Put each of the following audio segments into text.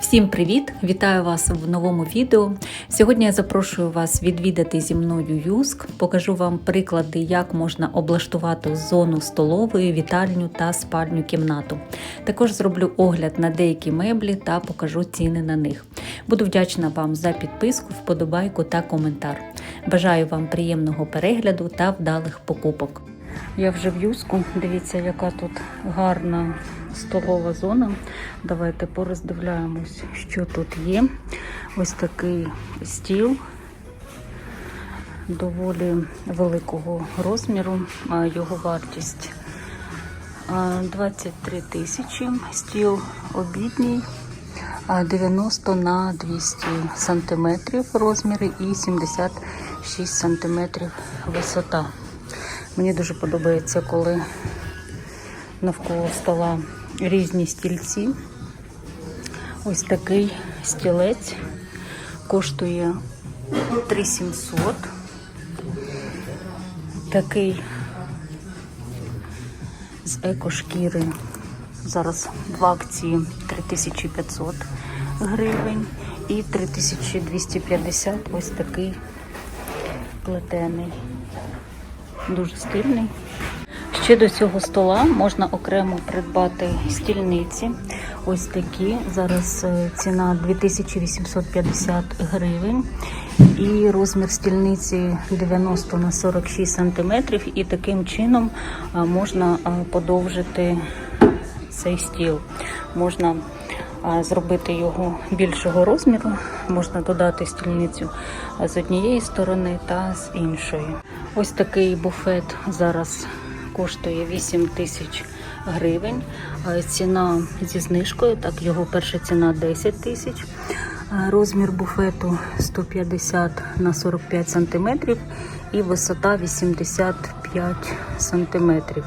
Всім привіт! Вітаю вас в новому відео. Сьогодні я запрошую вас відвідати зі мною Юск. Покажу вам приклади, як можна облаштувати зону столової, вітальню та спальню кімнату. Також зроблю огляд на деякі меблі та покажу ціни на них. Буду вдячна вам за підписку, вподобайку та коментар. Бажаю вам приємного перегляду та вдалих покупок. Я вже в Юску. Дивіться, яка тут гарна столова зона. Давайте пороздивляємось, що тут є. Ось такий стіл доволі великого розміру. Його вартість 23 тисячі. Стіл обідній. 90 на 200 сантиметрів розміри і 76 сантиметрів висота. Мені дуже подобається, коли навколо стола різні стільці. Ось такий стілець коштує 3700. Такий з екошкіри. Зараз в акції 3500 гривень і 3250 ось такий плетений. Дуже стильний. Ще до цього стола можна окремо придбати стільниці. Ось такі. Зараз е, ціна 2850 гривень. І розмір стільниці 90 на 46 сантиметрів. І таким чином е, можна е, подовжити цей стіл. Можна зробити його більшого розміру, можна додати стільницю з однієї сторони та з іншої. Ось такий буфет зараз коштує 8 тисяч гривень. Ціна зі знижкою, так його перша ціна 10 тисяч. Розмір буфету 150 на 45 сантиметрів і висота 85 сантиметрів.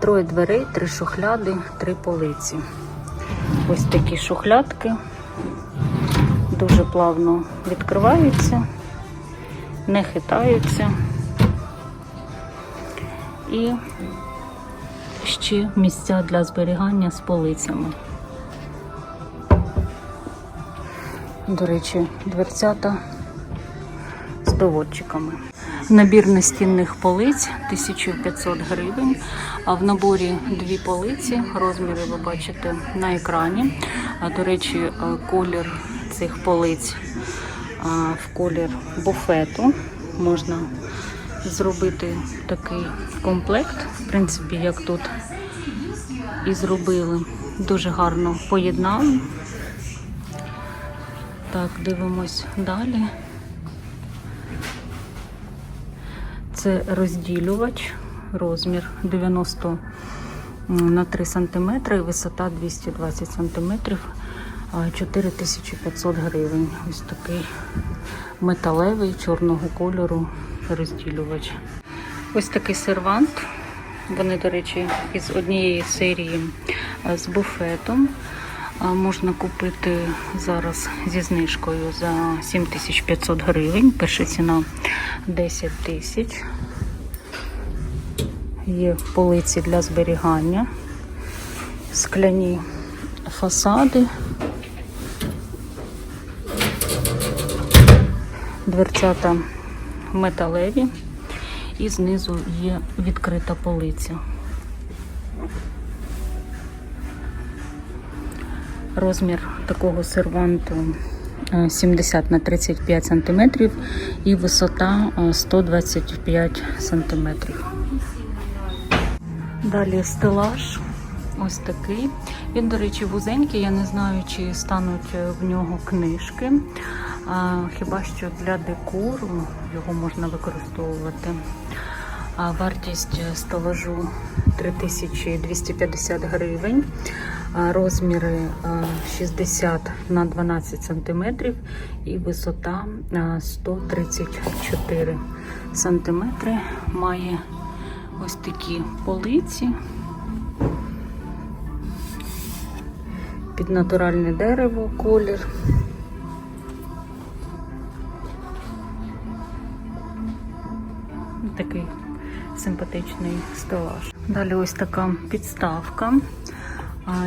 Троє дверей, три шухляди, три полиці. Ось такі шухлядки дуже плавно відкриваються, не хитаються. І ще місця для зберігання з полицями. До речі, дверцята з доводчиками. Набір настінних полиць 1500 гривень. А в наборі дві полиці. Розміри ви бачите на екрані. А, До речі, колір цих полиць в колір буфету. Можна зробити такий комплект, в принципі, як тут і зробили. Дуже гарно поєднали. Так, дивимось далі. Це розділювач, розмір 90 на 3 см, висота 220 см, 4500 гривень. Ось такий металевий чорного кольору розділювач. Ось такий сервант. Вони, до речі, із однієї серії з буфетом. Можна купити зараз зі знижкою за 7500 гривень. Перша ціна 10 тисяч. Є полиці для зберігання, скляні фасади, дверцята металеві і знизу є відкрита полиця. Розмір такого серванту 70 на 35 см і висота 125 см. Далі стелаж ось такий. Він, до речі, вузенький, я не знаю, чи стануть в нього книжки. А, Хіба що для декору його можна використовувати. А Вартість стелажу 3250 гривень. Розміри 60 на 12 см і висота 134 см. Має ось такі полиці під натуральне дерево, колір. Симпатичний стелаж. Далі ось така підставка.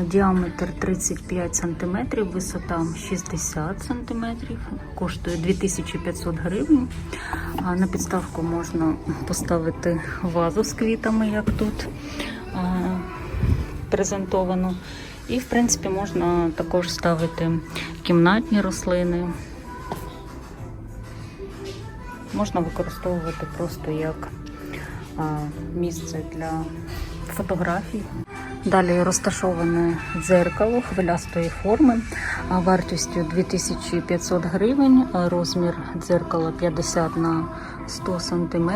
Діаметр 35 см, висота 60 см, коштує 2500 гривень. На підставку можна поставити вазу з квітами, як тут презентовано. І, в принципі, можна також ставити кімнатні рослини. Можна використовувати просто як місце для фотографій. Далі розташоване дзеркало хвилястої форми вартістю 2500 гривень, розмір дзеркала 50 на 100 см.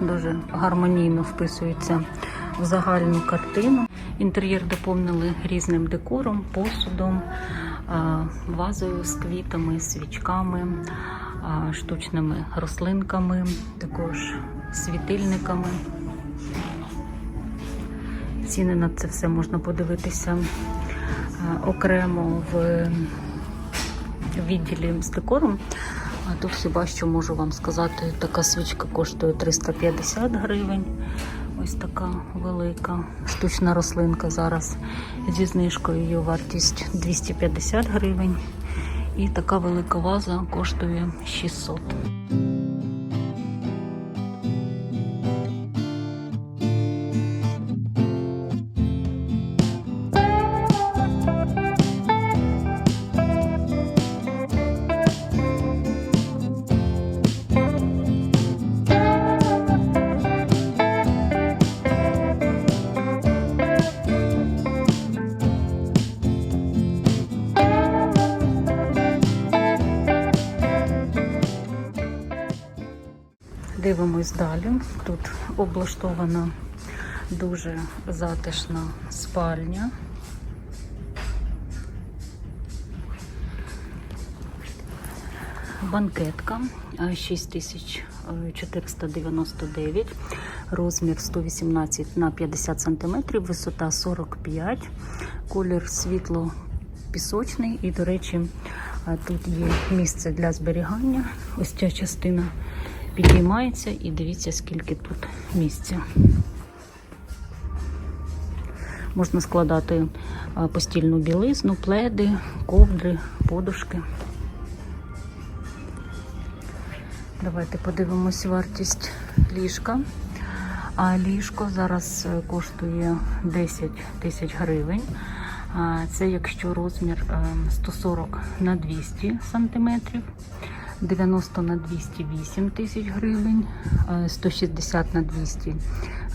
Дуже гармонійно вписується в загальну картину. Інтер'єр доповнили різним декором, посудом, вазою з квітами, свічками, штучними рослинками, також світильниками. Ціни на це все можна подивитися окремо в відділі з декором. А тут хіба що можу вам сказати, така свічка коштує 350 гривень. Ось така велика штучна рослинка зараз зі знижкою її вартість 250 гривень. І така велика ваза коштує 600. Дивимось далі. Тут облаштована дуже затишна спальня. Банкетка е, 6499, розмір 118 на 50 см, висота 45, колір світло пісочний і, до речі, е, тут є місце для зберігання. Ось ця частина підіймається і дивіться, скільки тут місця. Можна складати постільну білизну, пледи, ковдри, подушки. Давайте подивимось вартість ліжка. А ліжко зараз е, коштує 10 тисяч гривень. Це якщо розмір е, 140 на 200 сантиметрів. 90 на 208 тисяч гривень, е, 160 на 200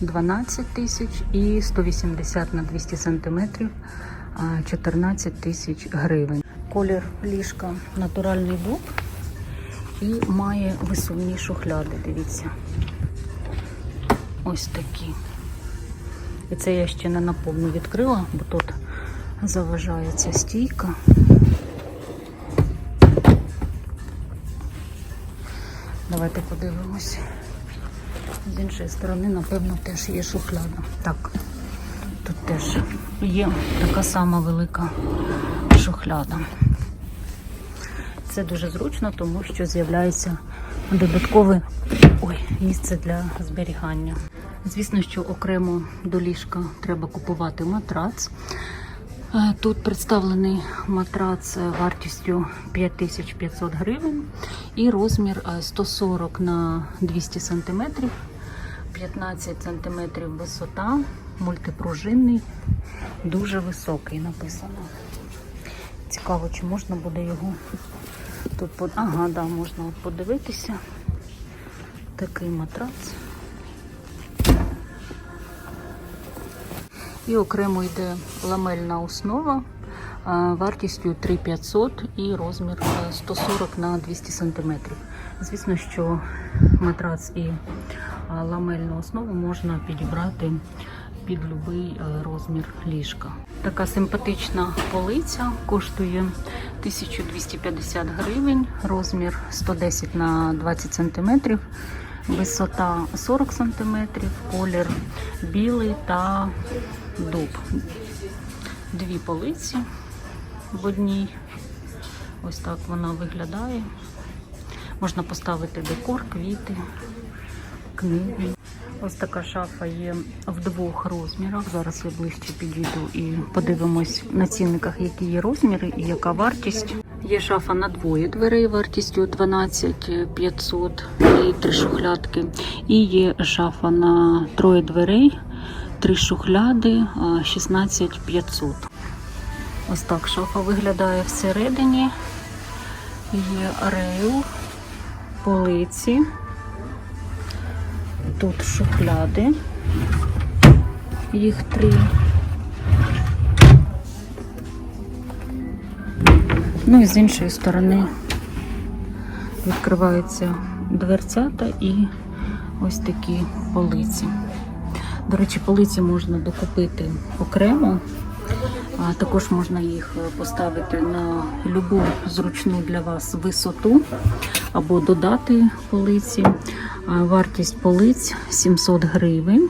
12 тисяч і 180 на 200 сантиметрів е, 14 тисяч гривень. Колір ліжка натуральний дуб і має висувні шухляди. Дивіться. Ось такі. І це я ще не наповну відкрила, бо тут заважає ця стійка. Давайте подивимось. З іншої сторони, напевно, теж є шухляда. Так, тут теж є така сама велика шухляда. Це дуже зручно, тому що з'являється додаткове ой, місце для зберігання. Звісно, що окремо до ліжка треба купувати матрац. Е, Тут представлений матрац е, вартістю 5500 гривень і розмір е, 140 на 200 см, 15 см висота, мультипружинний, дуже високий написано. Цікаво, чи можна буде його тут. Ага, да, можна подивитися. Такий матрац. І окремо йде ламельна основа вартістю 3500 і розмір 140 на 200 см. Звісно, що матрац і ламельну основу можна підібрати під будь-який розмір ліжка. Така симпатична полиця коштує 1250 гривень, розмір 110 на 20 см, висота 40 см, колір білий та дуб. Дві полиці в одній. Ось так вона виглядає. Можна поставити декор, квіти, книги. Ось така шафа є в двох розмірах. Зараз я ближче підійду і подивимось на цінниках, які є розміри і яка вартість. Є шафа на двоє дверей вартістю 12 500 і три шухлядки. І є шафа на троє дверей, три шухляди, а, 16 500. Ось так шафа виглядає всередині. Є рейл, полиці. Тут шухляди. Їх три. Ну і з іншої сторони відкриваються дверцята і ось такі полиці. До речі, полиці можна докупити окремо, а також можна їх поставити на любу зручну для вас висоту або додати полиці. Вартість полиць 700 гривень.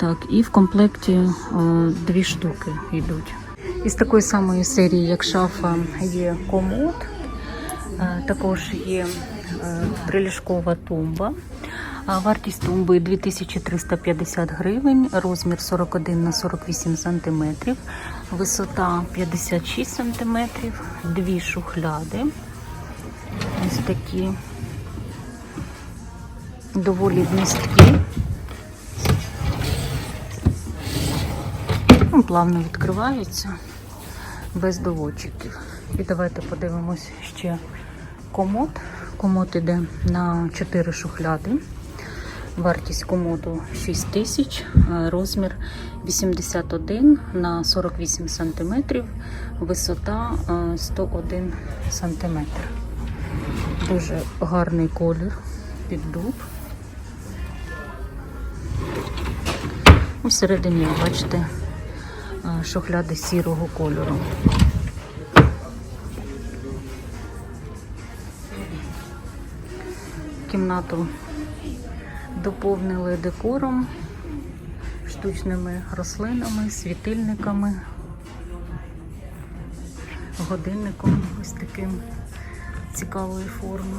Так, і в комплекті е, дві штуки йдуть. Із такої самої серії, як шафа, є комод, е, також є е, приліжкова тумба. А Вартість тумби 2350 гривень, розмір 41 на 48 см, висота 56 см, дві шухляди. Ось такі доволі вмісткі. Ну, плавно відкриваються без доводчиків. І давайте подивимось ще комод. Комод іде на 4 шухляди. Вартість комоду 6 тисяч, розмір 81 на 48 см, висота е, 101 см. Дуже гарний колір під дуб. Всередині, як бачите, е, шухляди сірого кольору. Кімнату доповнили декором, штучними рослинами, світильниками, годинником ось таким цікавої форми.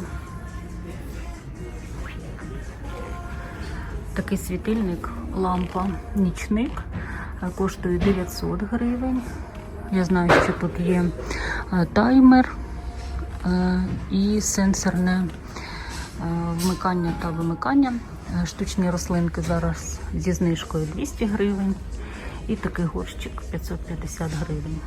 Такий світильник, лампа нічник е, коштує 900 гривень. Я знаю, що тут є е, таймер е, і сенсорне вмикання та вимикання. Штучні рослинки зараз зі знижкою 200 гривень. І такий горщик 550 гривень.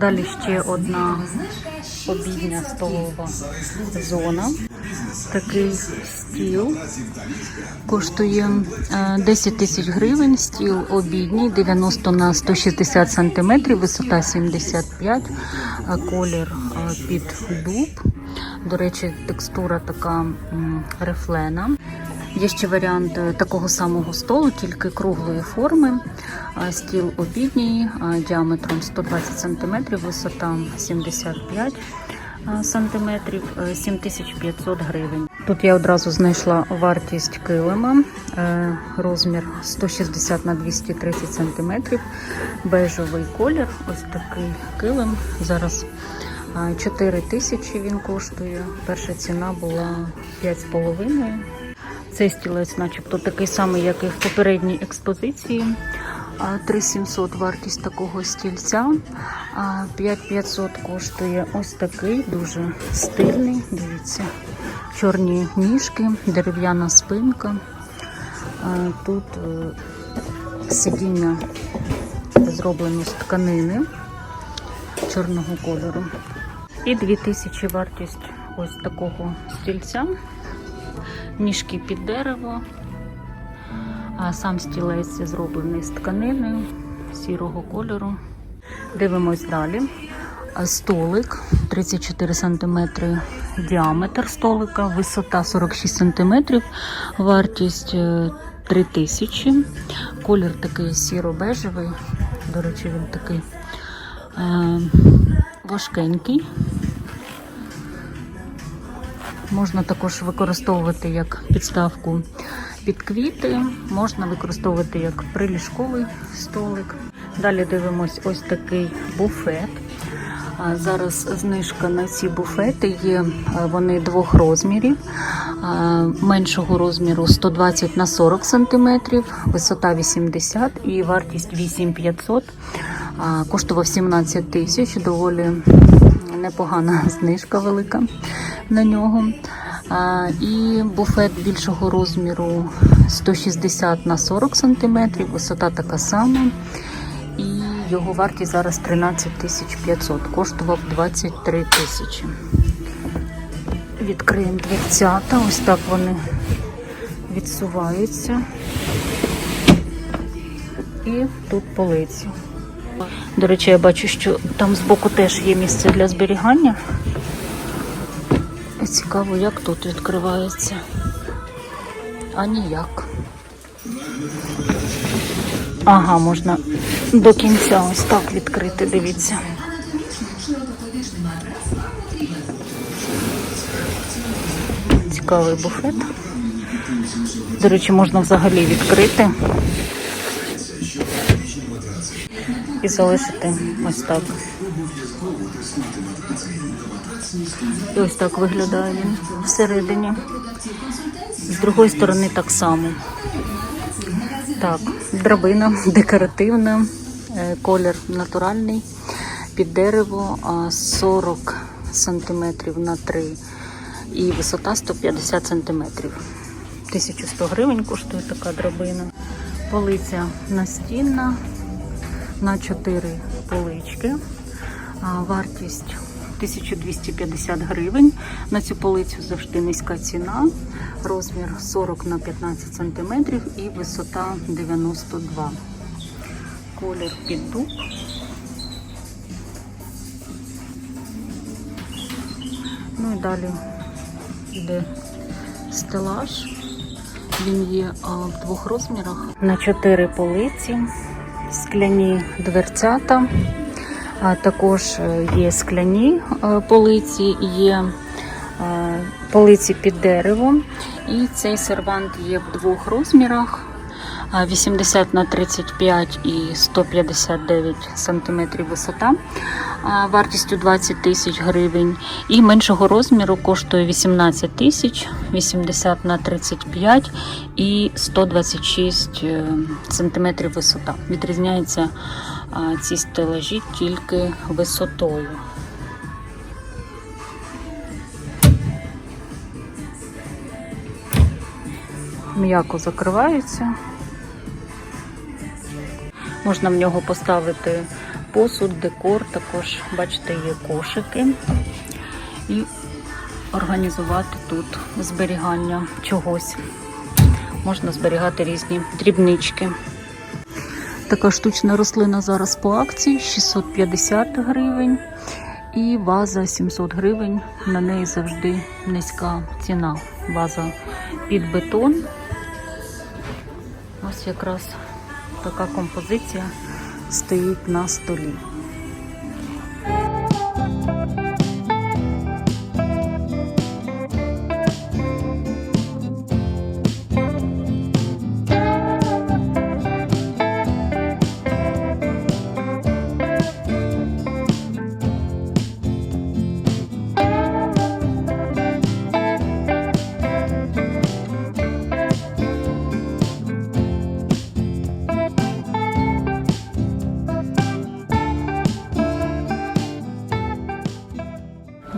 Далі ще одна обідня столова зона. Такий стіл коштує е, 10 тисяч гривень. Стіл обідній, 90 на 160 сантиметрів, висота 75, е, колір е, під дуб. До речі, текстура така м, рифлена. Є ще варіант е, такого самого столу, тільки круглої форми. Стіл обідній діаметром 120 см, висота 75 е, см, е, 7500 гривень. Тут я одразу знайшла вартість килима, е, розмір 160 на 230 см, бежевий колір. Ось такий килим. Зараз 4 тисячі він коштує. Перша ціна була 5,5. Цей стілець, начебто, такий самий, як і в попередній експозиції. 3700 вартість такого стільця. А, 5500 коштує ось такий, дуже стильний. Дивіться, чорні ніжки, дерев'яна спинка. Тут е, сидіння зроблено з тканини чорного кольору. І 2000 вартість ось такого стільця. Ніжки під дерево, А сам стілець зроблений з тканини сірого кольору. Дивимось далі. Столик 34 см діаметр столика, висота 46 см, вартість е, 3000. Колір такий сіро-бежевий. До речі, він такий е, важкенький. Можна також використовувати як підставку під квіти, можна використовувати як приліжковий столик. Далі дивимось ось такий буфет. Зараз знижка на ці буфети є. Вони двох розмірів. Меншого розміру 120 на 40 см, висота 80 і вартість 8500. Коштував 17 тисяч, доволі непогана знижка велика на нього. І буфет більшого розміру 160 на 40 см, висота така сама. І його вартість зараз 13 тисяч 500, коштував 23 тисячі. Відкриємо дверцята, ось так вони відсуваються. І тут полиці. До речі, я бачу, що там збоку теж є місце для зберігання. Цікаво, як тут відкривається. А ніяк. Ага, можна до кінця ось так відкрити, дивіться. Цікавий буфет. До речі, можна взагалі відкрити і залишити ось так. Ось так виглядає він всередині. З другої сторони так само. Так, драбина декоративна, е, колір натуральний, під дерево 40 см на 3 і висота 150 см. 1100 гривень коштує така драбина. Полиця настінна на 4 полички. Вартість 1250 гривень. На цю полицю завжди низька ціна. Розмір 40 на 15 см і висота 92. Колір під дуб. Ну і далі йде стелаж. Він є в двох розмірах. На чотири полиці, скляні дверцята. Також е, є скляні е, полиці, є е, полиці під деревом. І цей сервант є в двох розмірах. 80 на 35 і 159 сантиметрів висота, вартістю 20 тисяч гривень. І меншого розміру коштує 18 тисяч, 80 на 35 і 126 е, сантиметрів висота. Відрізняються а, ці стелажі тільки висотою. М'яко закриваються. Можна в нього поставити посуд, декор, також, бачите, є кошики. І організувати тут зберігання чогось. Можна зберігати різні дрібнички. Така штучна рослина зараз по акції 650 гривень. І ваза 700 гривень. На неї завжди низька ціна. Ваза під бетон. Ось якраз така композиція стоїть на столі.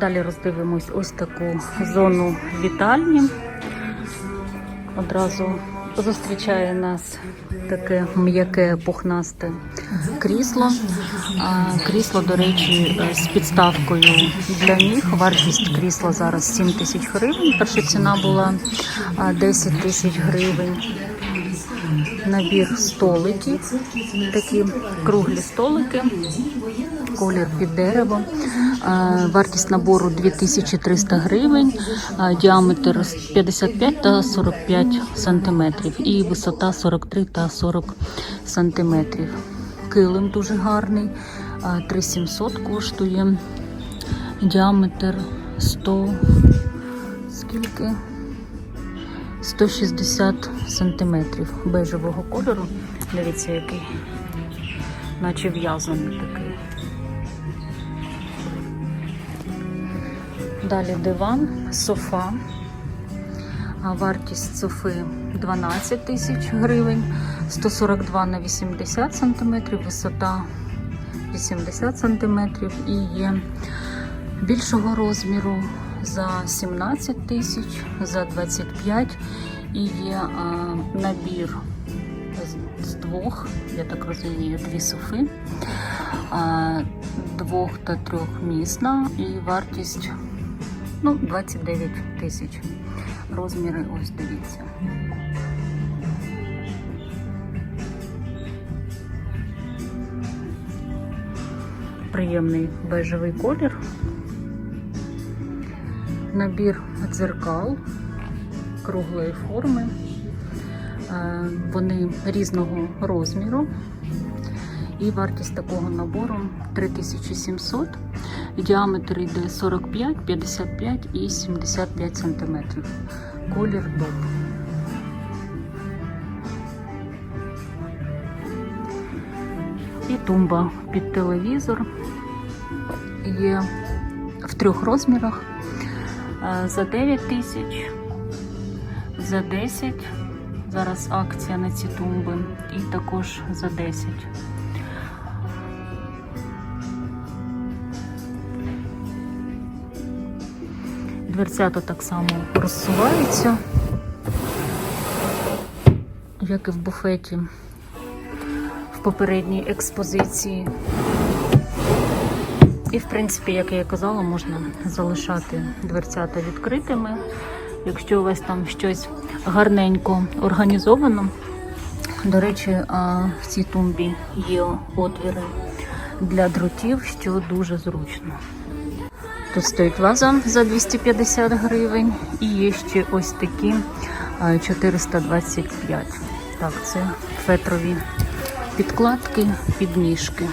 Далі роздивимось ось таку зону вітальні. Одразу зустрічає нас таке м'яке пухнасте крісло. Крісло, до речі, з підставкою для ніг. Вартість крісла зараз 7 тисяч гривень. Перша ціна була 10 тисяч гривень. набір столиків, такі круглі столики, колір під дерево. Е, Вартість набору 2300 гривень, е, діаметр 55 та 45 сантиметрів і висота 43 та 40 сантиметрів. Килим дуже гарний, е, 3700 коштує, діаметр 100, скільки? 160 сантиметрів бежевого кольору. Дивіться, який, наче в'язаний такий. Далі диван, софа. Вартість софи 12 тисяч гривень, 142 на 80 сантиметрів, висота 80 сантиметрів. І є більшого розміру за 17 тисяч, за 25 і є а, набір з, двох, я так розумію, дві софи, а, двох та трьохмісна і вартість ну, 29 тисяч. Розміри ось дивіться. Приємний бежевий колір. Набір дзеркал круглої форми. Е, Вони різного розміру. І вартість такого набору 3700. Діаметр йде 45, 55 і 75 см. Колір доб. І тумба під телевізор. Є в трьох розмірах. Е, За 9 тисяч, за 10. Зараз акція на ці тумби. І також за 10. Дверцята так само розсуваються, як і в буфеті в попередній експозиції. І, в принципі, як я казала, можна залишати дверцята відкритими. Якщо у вас там щось гарненько організовано. До речі, в цій тумбі є отвіри для дротів, що дуже зручно. Тут стоїть ваза за 250 гривень і є ще ось такі 425. Так, це фетрові підкладки, підніжки.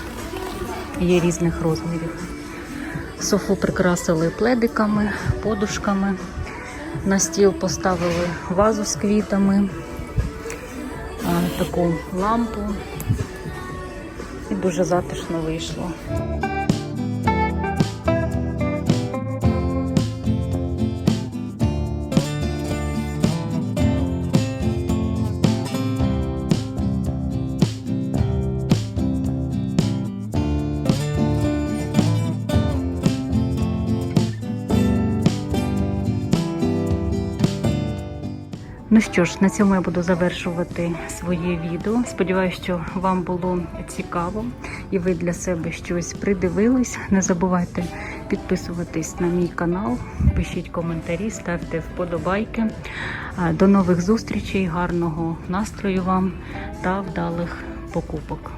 Є різних розмірів. Софу прикрасили пледиками, подушками. На стіл поставили вазу з квітами, таку лампу. І дуже затишно вийшло. Ну що ж, на цьому я буду завершувати своє відео. Сподіваюся, що вам було цікаво і ви для себе щось придивились. Не забувайте підписуватись на мій канал, пишіть коментарі, ставте вподобайки. До нових зустрічей, гарного настрою вам та вдалих покупок.